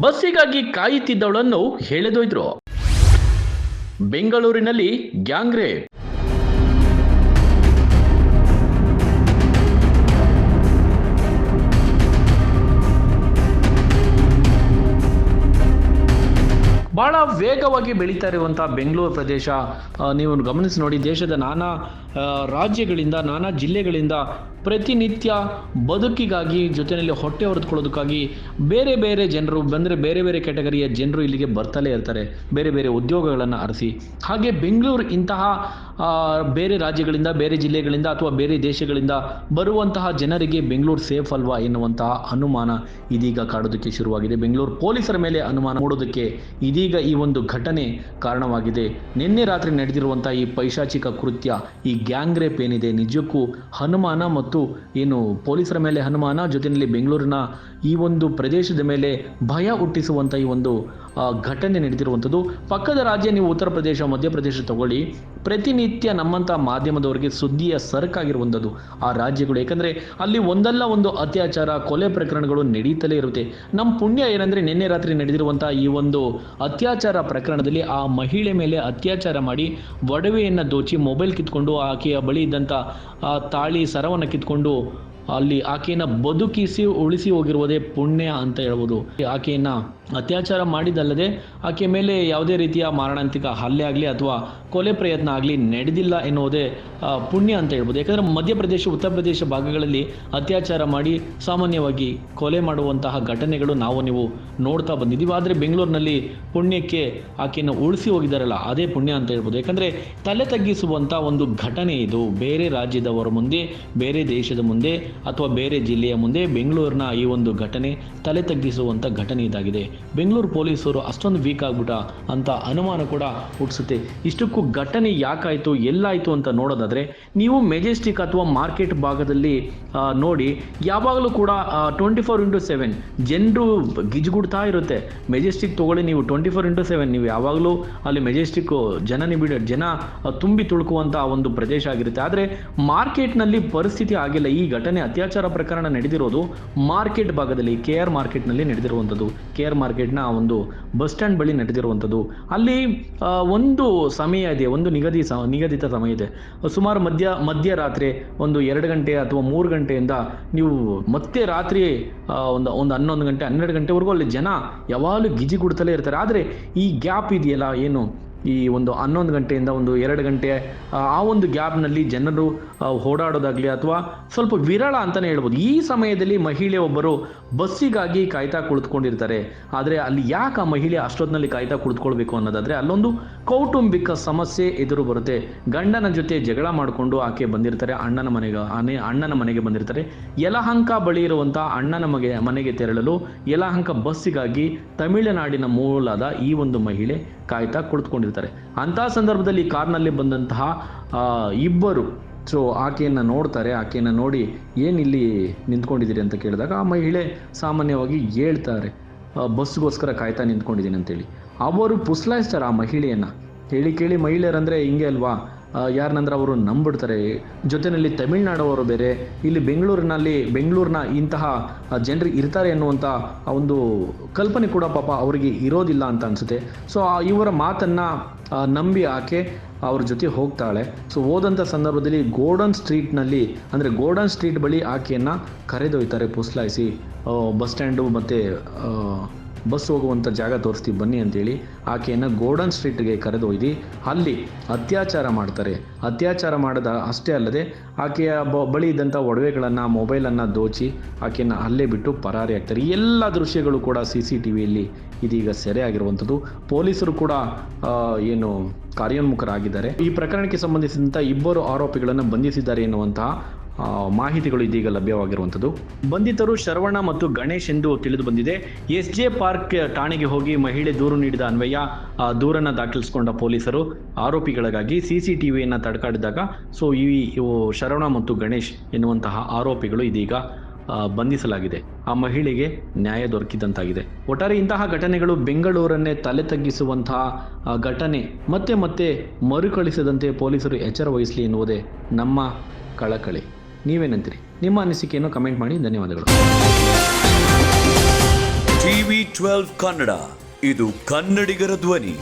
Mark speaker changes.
Speaker 1: ಬಸ್ಸಿಗಾಗಿ ಕಾಯುತ್ತಿದ್ದವಳನ್ನು ಎಳೆದೊಯ್ದ್ರು ಬೆಂಗಳೂರಿನಲ್ಲಿ gang rape. ವೇಗವಾಗಿ ಬೆಳೀತಾ ಇರುವಂಥ ಬೆಂಗಳೂರು ಪ್ರದೇಶ ನೀವು ಗಮನಿಸಿ ನೋಡಿ, ದೇಶದ ನಾನಾ ರಾಜ್ಯಗಳಿಂದ, ನಾನಾ ಜಿಲ್ಲೆಗಳಿಂದ ಪ್ರತಿನಿತ್ಯ ಬದುಕಿಗಾಗಿ ಜೊತೆಯಲ್ಲಿ ಹೊಟ್ಟೆ ಹೊರೆದುಕೊಳ್ಳೋದಕ್ಕಾಗಿ ಬೇರೆ ಬೇರೆ ಜನರು ಬಂದರೆ ಬೇರೆ ಬೇರೆ ಕ್ಯಾಟಗರಿಯ ಜನರು ಇಲ್ಲಿಗೆ ಬರ್ತಲೇ ಇರ್ತಾರೆ. ಬೇರೆ ಬೇರೆ ಉದ್ಯೋಗಗಳನ್ನು ಅರಸಿ ಹಾಗೆ ಬೆಂಗಳೂರು ಇಂತಹ ಬೇರೆ ರಾಜ್ಯಗಳಿಂದ, ಬೇರೆ ಜಿಲ್ಲೆಗಳಿಂದ ಅಥವಾ ಬೇರೆ ದೇಶಗಳಿಂದ ಬರುವಂತಹ ಜನರಿಗೆ ಬೆಂಗಳೂರು ಸೇಫ್ ಅಲ್ವಾ ಎನ್ನುವಂತಹ ಅನುಮಾನ ಇದೀಗ ಕಾಡೋದಕ್ಕೆ ಶುರುವಾಗಿದೆ. ಬೆಂಗಳೂರು ಪೊಲೀಸರ ಮೇಲೆ ಅನುಮಾನ ಮೂಡೋದಕ್ಕೆ ಇದೀಗ ಈ ಒಂದು ಘಟನೆ ಕಾರಣವಾಗಿದೆ. ನಿನ್ನೆ ರಾತ್ರಿ ನಡೆದಿರುವಂತಹ ಈ ಪೈಶಾಚಿಕ ಕೃತ್ಯ, ಈ ಗ್ಯಾಂಗ್ ರೇಪ್ ಏನಿದೆ, ನಿಜಕ್ಕೂ ಹನುಮಾನ ಮತ್ತು ಏನು ಪೊಲೀಸರ ಮೇಲೆ ಹನುಮಾನ, ಜೊತೆಯಲ್ಲಿ ಬೆಂಗಳೂರಿನ ಈ ಒಂದು ಪ್ರದೇಶದ ಮೇಲೆ ಭಯ ಹುಟ್ಟಿಸುವಂಥ ಈ ಒಂದು ಘಟನೆ ನಡೆದಿರುವಂಥದ್ದು. ಪಕ್ಕದ ರಾಜ್ಯ, ನೀವು ಉತ್ತರ ಪ್ರದೇಶ ಮಧ್ಯಪ್ರದೇಶ ತಗೊಳ್ಳಿ. ಪ್ರತಿನಿತ್ಯ ನಮ್ಮಂಥ ಮಾಧ್ಯಮದವರಿಗೆ ಸುದ್ದಿಯ ಸರಕಾಗಿರುವಂಥದ್ದು ಆ ರಾಜ್ಯಗಳು. ಏಕೆಂದರೆ ಅಲ್ಲಿ ಒಂದಲ್ಲ ಒಂದು ಅತ್ಯಾಚಾರ, ಕೊಲೆ ಪ್ರಕರಣಗಳು ನಡೀತಲೇ ಇರುತ್ತೆ. ನಮ್ಮ ಪುಣ್ಯ ಏನಂದರೆ ನಿನ್ನೆ ರಾತ್ರಿ ನಡೆದಿರುವಂಥ ಈ ಒಂದು ಅತ್ಯಾಚಾರ ಪ್ರಕರಣದಲ್ಲಿ ಆ ಮಹಿಳೆ ಮೇಲೆ ಅತ್ಯಾಚಾರ ಮಾಡಿ ಒಡವೆಯನ್ನು ದೋಚಿ ಮೊಬೈಲ್ ಕಿತ್ಕೊಂಡು ಆಕೆಯ ಬಳಿ ಆ ತಾಳಿ ಸರವನ್ನು ಕಿತ್ಕೊಂಡು ಅಲ್ಲಿ ಆಕೆಯನ್ನು ಬದುಕಿಸಿ ಉಳಿಸಿ ಹೋಗಿರುವುದೇ ಪುಣ್ಯ ಅಂತ ಹೇಳ್ಬೋದು. ಆಕೆಯನ್ನು ಅತ್ಯಾಚಾರ ಮಾಡಿದಲ್ಲದೆ ಆಕೆ ಮೇಲೆ ಯಾವುದೇ ರೀತಿಯ ಮಾರಣಾಂತಿಕ ಹಲ್ಲೆ ಆಗಲಿ ಅಥವಾ ಕೊಲೆ ಪ್ರಯತ್ನ ಆಗಲಿ ನಡೆದಿಲ್ಲ ಎನ್ನುವುದೇ ಪುಣ್ಯ ಅಂತ ಹೇಳ್ಬೋದು. ಯಾಕಂದರೆ ಮಧ್ಯಪ್ರದೇಶ, ಉತ್ತರ ಪ್ರದೇಶ ಭಾಗಗಳಲ್ಲಿ ಅತ್ಯಾಚಾರ ಮಾಡಿ ಸಾಮಾನ್ಯವಾಗಿ ಕೊಲೆ ಮಾಡುವಂತಹ ಘಟನೆಗಳು ನಾವು ನೀವು ನೋಡ್ತಾ ಬಂದಿದ್ದೀವಿ. ಆದರೆ ಬೆಂಗಳೂರಿನಲ್ಲಿ ಪುಣ್ಯಕ್ಕೆ ಆಕೆಯನ್ನು ಉಳಿಸಿ ಹೋಗಿದ್ದಾರಲ್ಲ, ಅದೇ ಪುಣ್ಯ ಅಂತ ಹೇಳ್ಬೋದು. ಯಾಕಂದರೆ ತಲೆ ತಗ್ಗಿಸುವಂಥ ಒಂದು ಘಟನೆ ಇದು. ಬೇರೆ ರಾಜ್ಯದವರ ಮುಂದೆ, ಬೇರೆ ದೇಶದ ಮುಂದೆ ಅಥವಾ ಬೇರೆ ಜಿಲ್ಲೆಯ ಮುಂದೆ ಬೆಂಗಳೂರಿನ ಈ ಒಂದು ಘಟನೆ ತಲೆ ತಗ್ಗಿಸುವಂಥ ಘಟನೆ ಇದಾಗಿದೆ. ಬೆಂಗಳೂರು ಪೊಲೀಸರು ಅಷ್ಟೊಂದು ವೀಕ್ ಆಗ್ಬಿಟ್ಟ ಅಂತ ಅನುಮಾನ ಕೂಡ ಹುಟ್ಟಿಸುತ್ತೆ. ಇಷ್ಟಕ್ಕೂ ಘಟನೆ ಯಾಕಾಯಿತು, ಎಲ್ಲಾಯಿತು ಅಂತ ನೋಡೋದಾದರೆ, ನೀವು ಮೆಜೆಸ್ಟಿಕ್ ಅಥವಾ ಮಾರ್ಕೆಟ್ ಭಾಗದಲ್ಲಿ ನೋಡಿ, ಯಾವಾಗಲೂ ಕೂಡ ಟ್ವೆಂಟಿ ಫೋರ್ ಇಂಟು ಸೆವೆನ್ ಜನರು ಗಿಜ್ಗುಡ್ತಾ ಇರುತ್ತೆ. ಮೆಜೆಸ್ಟಿಕ್ ತೊಗೊಳ್ಳಿ ನೀವು ಟ್ವೆಂಟಿ ಫೋರ್ ಇಂಟು ಸೆವೆನ್ ನೀವು ಯಾವಾಗಲೂ ಅಲ್ಲಿ ಮೆಜೆಸ್ಟಿಕ್ ಜನ ನಿಬಿಡ, ಜನ ತುಂಬಿ ತುಳುಕುವಂಥ ಒಂದು ಪ್ರದೇಶ ಆಗಿರುತ್ತೆ. ಆದರೆ, ಮಾರ್ಕೆಟ್ನಲ್ಲಿ ಪರಿಸ್ಥಿತಿ ಆಗಿಲ್ಲ. ಈ ಘಟನೆ ಅತ್ಯಾಚಾರ ಪ್ರಕರಣ ನಡೆದಿರೋದು ಮಾರ್ಕೆಟ್ ಭಾಗದಲ್ಲಿ, ಕೆ ಆರ್ ಮಾರ್ಕೆಟ್ನಲ್ಲಿ ನಡೆದಿರುವಂಥದ್ದು. ಕೆ ಆರ್ ಮಾರ್ಕೆಟ್ನ ಒಂದು ಬಸ್ ಸ್ಟ್ಯಾಂಡ್ ಬಳಿ ನಡೆದಿರುವಂಥದ್ದು. ಅಲ್ಲಿ ಒಂದು ಸಮಯ ಇದೆ, ಒಂದು ನಿಗದಿ ಸ, ನಿಗದಿತ ಸಮಯ ಇದೆ. ಸುಮಾರು ಮಧ್ಯ, ಮಧ್ಯರಾತ್ರಿ ಒಂದು ಎರಡು ಗಂಟೆ ಅಥವಾ ಮೂರು ಗಂಟೆಯಿಂದ ನೀವು ಮತ್ತೆ ರಾತ್ರಿ ಒಂದು ಒಂದು ಹನ್ನೊಂದು ಗಂಟೆ, ಹನ್ನೆರಡು ಗಂಟೆವರೆಗೂ ಅಲ್ಲಿ ಜನ ಯಾವಾಗಲೂ ಗಿಜಿಗುಡ್ತಲೇ ಇರ್ತಾರೆ. ಆದರೆ ಈ ಗ್ಯಾಪ್ ಇದೆಯಲ್ಲ, ಏನು? ಈ ಒಂದು ಹನ್ನೊಂದು ಗಂಟೆಯಿಂದ ಒಂದು ಎರಡು ಗಂಟೆ ಆ, ಒಂದು ಗ್ಯಾಪ್ನಲ್ಲಿ ಜನರು ಓಡಾಡೋದಾಗಲಿ ಅಥವಾ ಸ್ವಲ್ಪ ವಿರಳ ಅಂತಲೇ ಹೇಳ್ಬೋದು. ಈ ಸಮಯದಲ್ಲಿ ಮಹಿಳೆ ಒಬ್ಬರು ಬಸ್ಸಿಗಾಗಿ ಕಾಯ್ತಾ ಕುಳಿತುಕೊಂಡಿರ್ತಾರೆ. ಆದರೆ ಅಲ್ಲಿ ಯಾಕೆ ಆ ಮಹಿಳೆ ಅಷ್ಟೊತ್ತಿನಲ್ಲಿ ಕಾಯ್ತಾ ಕುಳಿತುಕೊಳ್ಬೇಕು ಅನ್ನೋದಾದರೆ ಅಲ್ಲೊಂದು ಕೌಟುಂಬಿಕ ಸಮಸ್ಯೆ ಎದುರು ಬರುತ್ತೆ. ಗಂಡನ ಜೊತೆ ಜಗಳ ಮಾಡಿಕೊಂಡು ಆಕೆ ಬಂದಿರ್ತಾರೆ ಅಣ್ಣನ ಮನೆಗೆ ಅನೇ ಅಣ್ಣನ ಮನೆಗೆ ಬಂದಿರ್ತಾರೆ. ಯಲಹಂಕ ಬಳಿ ಇರುವಂಥ ಅಣ್ಣನ ಮಗೆ ಮನೆಗೆ ತೆರಳಲು ಯಲಹಂಕ ಬಸ್ಸಿಗಾಗಿ ತಮಿಳುನಾಡಿನ ಮೂಲದ ಈ ಒಂದು ಮಹಿಳೆ ಕಾಯ್ತಾ ಕುಳಿತುಕೊಂಡಿರ್ತಾರೆ ಅಂತಹ ಸಂದರ್ಭದಲ್ಲಿ ಕಾರ್ನಲ್ಲಿ ಬಂದಂತಹ ಇಬ್ಬರು ಸೊ ಆಕೆಯನ್ನು ನೋಡ್ತಾರೆ. ಆಕೆಯನ್ನು ನೋಡಿ, ಏನ್ ಇಲ್ಲಿ ನಿಂತ್ಕೊಂಡಿದ್ದೀರಿ? ಅಂತ ಕೇಳಿದಾಗ, ಆ ಮಹಿಳೆ ಸಾಮಾನ್ಯವಾಗಿ ಹೇಳ್ತಾರೆ ಬಸ್ಗೋಸ್ಕರ ಕಾಯ್ತಾ ನಿಂತ್ಕೊಂಡಿದ್ದೀನಿ ಅಂತೇಳಿ. ಅವರು ಪುಸ್ಲಾಯಿಸ್ತಾರೆ ಆ ಮಹಿಳೆಯನ್ನ. ಹೇಳಿ ಕೇಳಿ, ಮಹಿಳೆಯರಂದರೆ ಹಿಂಗೆ ಅಲ್ವಾ? ಯಾರನ್ನಂದ್ರೆ ಅವರು ನಂಬಿಡ್ತಾರೆ. ಜೊತೆಯಲ್ಲಿ ತಮಿಳ್ನಾಡವರು ಬೇರೆ, ಇಲ್ಲಿ ಬೆಂಗಳೂರಿನಲ್ಲಿ ಬೆಂಗಳೂರಿನ ಇಂತಹ ಜನರು ಇರ್ತಾರೆ ಎನ್ನುವಂಥ ಒಂದು ಕಲ್ಪನೆ ಕೂಡ ಪಾಪ ಅವರಿಗೆ ಇರೋದಿಲ್ಲ ಅಂತ ಅನಿಸುತ್ತೆ. ಸೊ ಇವರ ಮಾತನ್ನು ನಂಬಿ ಆಕೆ ಅವ್ರ ಜೊತೆ ಹೋಗ್ತಾಳೆ. ಸೊ ಹೋದಂಥ ಸಂದರ್ಭದಲ್ಲಿ ಗೋಡನ್ ಸ್ಟ್ರೀಟ್ನಲ್ಲಿ, ಅಂದರೆ ಗೋಡನ್ ಸ್ಟ್ರೀಟ್ ಬಳಿ ಆಕೆಯನ್ನು ಕರೆದೊಯ್ತಾರೆ, ಪುಸ್ಲಾಯಿಸಿ. ಬಸ್ ಸ್ಟ್ಯಾಂಡು ಮತ್ತು ಬಸ್ ಹೋಗುವಂಥ ಜಾಗ ತೋರಿಸ್ತೀವಿ, ಬನ್ನಿ ಅಂತೇಳಿ ಆಕೆಯನ್ನು ಗೋಡನ್ ಸ್ಟ್ರೀಟ್ಗೆ ಕರೆದೊಯ್ದು ಅಲ್ಲಿ ಅತ್ಯಾಚಾರ ಮಾಡ್ತಾರೆ. ಅತ್ಯಾಚಾರ ಮಾಡದ ಅಷ್ಟೇ ಅಲ್ಲದೆ ಆಕೆಯ ಬಳಿ ಇದ್ದಂಥ ಒಡವೆಗಳನ್ನು ಮೊಬೈಲನ್ನು ದೋಚಿ ಆಕೆಯನ್ನು ಅಲ್ಲೇ ಬಿಟ್ಟು ಪರಾರಿ ಆಗ್ತಾರೆ. ಎಲ್ಲ ದೃಶ್ಯಗಳು ಕೂಡ ಸಿ ಸಿ ಟಿ ವಿಯಲ್ಲಿ ಇದೀಗ ಸೆರೆ ಆಗಿರುವಂಥದ್ದು ಪೊಲೀಸರು ಕೂಡ ಏನು ಕಾರ್ಯೋನ್ಮುಖರಾಗಿದ್ದಾರೆ. ಈ ಪ್ರಕರಣಕ್ಕೆ ಸಂಬಂಧಿಸಿದಂಥ ಇಬ್ಬರು ಆರೋಪಿಗಳನ್ನು ಬಂಧಿಸಿದ್ದಾರೆ ಎನ್ನುವಂತಹ ಮಾಹಿತಿಗಳು ಇದೀಗ ಲಭ್ಯವಾಗಿರುವಂಥದ್ದು. ಬಂಧಿತರು ಶರವಣ ಮತ್ತು ಗಣೇಶ್ ಎಂದು ತಿಳಿದು ಬಂದಿದೆ. ಎಸ್ ಜೆ ಪಾರ್ಕ್ ಠಾಣೆಗೆ ಹೋಗಿ ಮಹಿಳೆ ದೂರು ನೀಡಿದ ಅನ್ವಯ ದೂರನ್ನು ದಾಖಲಿಸಿಕೊಂಡ ಪೊಲೀಸರು ಆರೋಪಿಗಳಿಗಾಗಿ ಸಿ ಸಿ ಟಿ ವಿಯನ್ನು ತಡ್ಕಾಡಿದಾಗ, ಸೊ, ಈ ಶರವಣ ಮತ್ತು ಗಣೇಶ್ ಎನ್ನುವಂತಹ ಆರೋಪಿಗಳು ಇದೀಗ ಬಂಧಿಸಲಾಗಿದೆ. ಆ ಮಹಿಳೆಗೆ ನ್ಯಾಯ ದೊರಕಿದಂತಾಗಿದೆ. ಒಟ್ಟಾರೆ ಇಂತಹ ಘಟನೆಗಳು ಬೆಂಗಳೂರನ್ನೇ ತಲೆ ತಗ್ಗಿಸುವಂತಹ ಘಟನೆ, ಮತ್ತೆ ಮತ್ತೆ ಮರುಕಳಿಸದಂತೆ ಪೊಲೀಸರು ಎಚ್ಚರ ವಹಿಸಲಿ ಎನ್ನುವುದೇ ನಮ್ಮ ಕಳಕಳಿ. ನೀವೇನಂತೀರಿ? ನಿಮ್ಮ ಅನಿಸಿಕೆಯನ್ನು ಕಮೆಂಟ್ ಮಾಡಿ ಧನ್ಯವಾದಗಳು.
Speaker 2: ಟಿವಿ ಟ್ವೆಲ್ವ್ ಕನ್ನಡ ಇದು ಕನ್ನಡಿಗರ ಧ್ವನಿ.